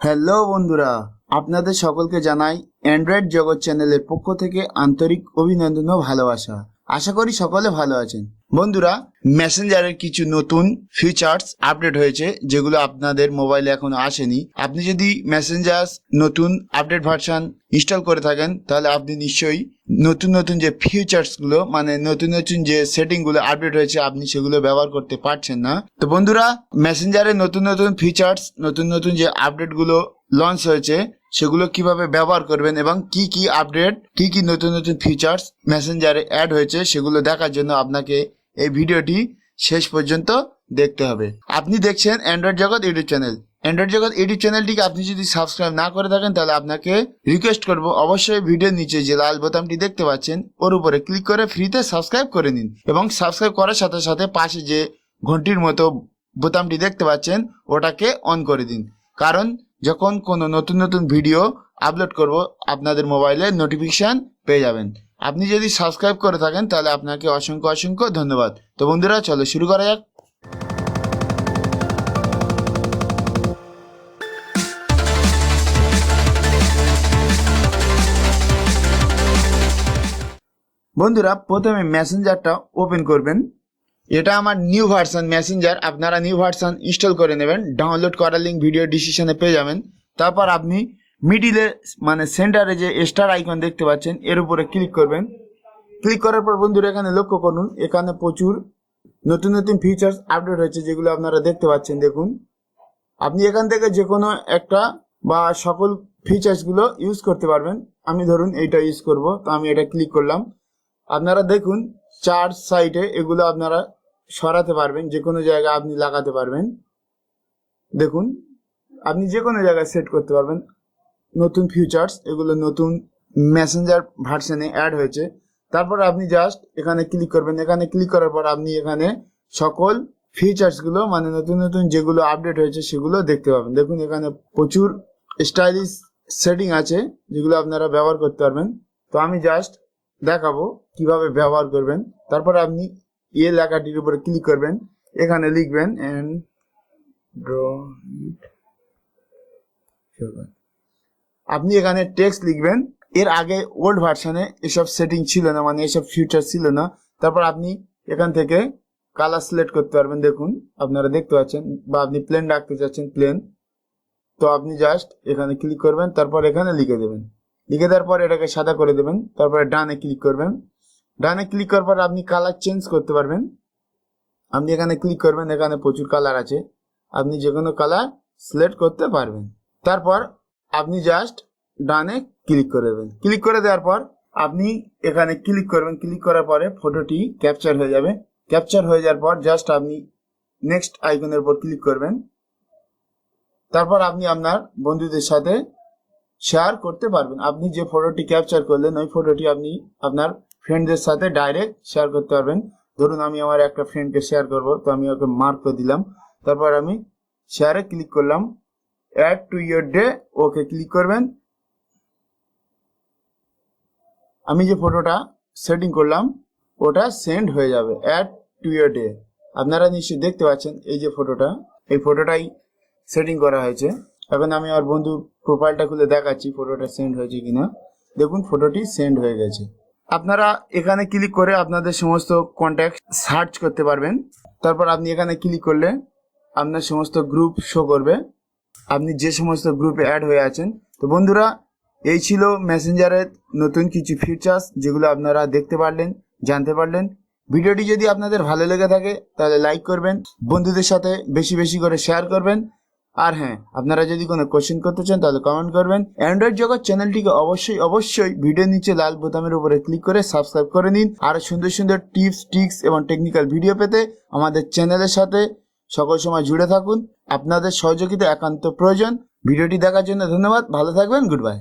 Hello বন্ধুরা, আপনাদের সকলকে জানাই অ্যান্ড্রয়েড জগৎ চ্যানেলের পক্ষ থেকে আন্তরিক অভিনন্দন ও ভালোবাসা। আশা করি সকলে ভালো আছেন। বন্ধুরা মেসেঞ্জারের কিছু নতুন ফিচার্স আপডেট হয়েছে, যেগুলো আপনাদের মোবাইলে এখনও আসেনি। আপনি যদি মেসেঞ্জার নতুন আপডেট ভার্সন ইনস্টল করে থাকেন, তাহলে আপনি নিশ্চয়ই নতুন নতুন যে ফিচার্সগুলো মানে নতুন নতুন যে সেটিংগুলো আপডেট হয়েছে, আপনি সেগুলো ব্যবহার করতে পারছেন না। তো বন্ধুরা মেসেঞ্জারে নতুন নতুন ফিচার্স নতুন নতুন যে আপডেটগুলো লঞ্চ হয়েছে, সেগুলো কীভাবে ব্যবহার করবেন এবং কি কি আপডেট কি কি নতুন নতুন ফিচার্স মেসেঞ্জারে অ্যাড হয়েছে, সেগুলো দেখার জন্য আপনাকে এই ভিডিওটি শেষ পর্যন্ত দেখতে হবে। আপনি দেখছেন Android Jagat YouTube channel Android Jagat YouTube চ্যানেলটিকে আপনি যদি সাবস্ক্রাইব না করে থাকেন, তাহলে আপনাকে রিকোয়েস্ট করব। অবশ্যই ভিডিওর নিচে যে লাল বোতামটি দেখতে পাচ্ছেন, ওর উপরে ক্লিক করে ফ্রিতে সাবস্ক্রাইব করে নিন এবং সাবস্ক্রাইব করার সাথে সাথে পাশে যে ঘন্টির মতো বোতামটি দেখতে পাচ্ছেন, ওটাকে অন করে দিন। কারণ যখন কোনো নতুন নতুন ভিডিও আপলোড করব, আপনাদের মোবাইলে নোটিফিকেশান পেয়ে যাবেন। আপনি যদি সাবস্ক্রাইব করে থাকেন, তাহলে আপনাকে অসংখ্য অসংখ্য ধন্যবাদ। তো বন্ধুরা, চলো শুরু করা যাক। বন্ধুরা, প্রথমে মেসেঞ্জারটা ওপেন করবেন। এটা আমার নিউ ভার্সন মেসেঞ্জার আপনারা নিউ ভার্সন ইনস্টল করে নেবেন। ডাউনলোড করার লিঙ্ক ভিডিও ডিসক্রিপশনে পেয়ে যাবেন। তারপর আপনি মিডিলে মানে সেন্টারে যে স্টার আইকন দেখতে পাচ্ছেন, এর উপরে ক্লিক করবেন। ক্লিক করার পর বন্ধুরা, এখানে লক্ষ্য করুন, এখানে প্রচুর নতুন নতুন ফিচার্স আপডেট হয়েছে, যেগুলো আপনারা দেখতে পাচ্ছেন, দেখুন। আপনি এখান থেকে যে কোনো একটা বা সকল ফিচার্সগুলো ইউজ করতে পারবেন। আমি ধরুন এইটা ইউজ করব, তো আমি এটা ক্লিক করলাম। আপনারা দেখুন চার সাইডে এগুলো আপনারা সরাতে পারবেন যে কোনো জায়গায় আপনি লাগাতে পারবেন। দেখুন, আপনি যে কোনো জায়গায় সেট করতে পারবেন। নতুন ফিউচার্স এগুলো নতুন মেসেঞ্জার ভার্সনে অ্যাড হয়েছে। তারপর আপনি জাস্ট এখানে ক্লিক করবেন। এখানে ক্লিক করার পর আপনি এখানে সকল ফিচার্সগুলো মানে নতুন নতুন যেগুলো আপডেট হয়েছে, সেগুলো দেখতে পাবেন। দেখুন, এখানে প্রচুর স্টাইলিশ সেটিং আছে, যেগুলো আপনারা ব্যবহার করতে পারবেন। তো আমি জাস্ট দেখাবো কীভাবে ব্যবহার করবেন। তারপর আপনি এ লেখাটির উপরে ক্লিক করবেন। এখানে লিখবেন এন্ড আপনি এখানে টেক্সট লিখবেন। এর আগে ওল্ড ভার্সনে এসব সেটিং ছিল না মানে এসব ফিউচার ছিল না। তারপর আপনি এখান থেকে কালার সিলেক্ট করতে পারবেন, দেখুন। আপনারা দেখতে পাচ্ছেন, বা আপনি প্লেন রাখতে চাচ্ছেন প্লেন তো আপনি জাস্ট এখানে ক্লিক করবেন, তারপর এখানে লিখে দেবেন। লিখে দেওয়ার পর এটাকে সাদা করে দেবেন, তারপরে ডানে ক্লিক করবেন। ডানে ক্লিক করার পর আপনি কালার চেঞ্জ করতে পারবেন। আপনি এখানে ক্লিক করবেন, এখানে প্রচুর কালার আছে। আপনি যে কোনো কালার সিলেক্ট করতে পারবেন। তারপর আপনি জাস্ট ডানে ক্লিক করে দেবেন। ক্লিক করে দেওয়ার পর আপনি এখানে ক্লিক করবেন। ক্লিক করার পরে ফটোটি ক্যাপচার হয়ে যাবে। ক্যাপচার হয়ে যাওয়ার পর জাস্ট আপনি নেক্সট আইকনের উপর ক্লিক করবেন। তারপর আপনি আপনার বন্ধুদের সাথে শেয়ার করতে পারবেন। আপনি যে ফটোটি ক্যাপচার করলেন, ওই ফটোটি আপনি আপনার ফ্রেন্ডদের সাথে ডাইরেক্ট শেয়ার করতে পারবেন। ধরুন আমি আমার একটা ফ্রেন্ডকে শেয়ার করব, তো আমি ওকে মার্ক করে দিলাম। তারপর আমি শেয়ারে ক্লিক করলাম। Add to your day okay click করবেন। আমি যে ফটোটা সেটিং করলাম, ওটা সেন্ড হয়ে যাবে অ্যাড টু ইয়োর ডে আপনারা নিশ্চয়ই দেখতে পাচ্ছেন এই যে ফটোটা এই ফটোটাই সেটিং করা হয়েছে। এখন আমি আমার বন্ধুর প্রোফাইলটা খুলে দেখাচ্ছি ফটোটা সেন্ড হয়েছে কিনা। দেখুন ফটোটি সেন্ড হয়ে গেছে। আপনারা এখানে ক্লিক করে আপনাদের সমস্ত কন্ট্যাক্ট সার্চ করতে পারবেন। তারপর আপনি এখানে ক্লিক করলে আপনার সমস্ত গ্রুপ শো করবে। আপনি যে সমস্ত গ্রুপে অ্যাড হয়ে আছেন, তো বন্ধুরা, এই ছিল মেসেঞ্জারের নতুন কিছু ফিচার্স যেগুলো আপনারা দেখতে পারলেন, জানতে পারলেন। ভিডিওটি যদি আপনাদের ভালো লেগে থাকে, তাহলে লাইক করবেন, বন্ধুদের সাথে বেশি বেশি করে শেয়ার করবেন। আর হ্যাঁ আপনারা যদি কোনো কোশ্চেন করতে চান, তাহলে কমেন্ট করবেন। অ্যান্ড্রয়েড জগৎ চ্যানেলটিকে অবশ্যই অবশ্যই ভিডিও নিচে লাল বোতামের উপরে ক্লিক করে সাবস্ক্রাইব করে নিন। আর সুন্দর সুন্দর টিপস টিক্স এবং টেকনিক্যাল ভিডিও পেতে আমাদের চ্যানেলের সাথে সকল সময় জুড়ে থাকুন। আপনাদের সহযোগিতা একান্ত প্রয়োজন। ভিডিওটি দেখার জন্য ধন্যবাদ। ভালো থাকবেন। Good bye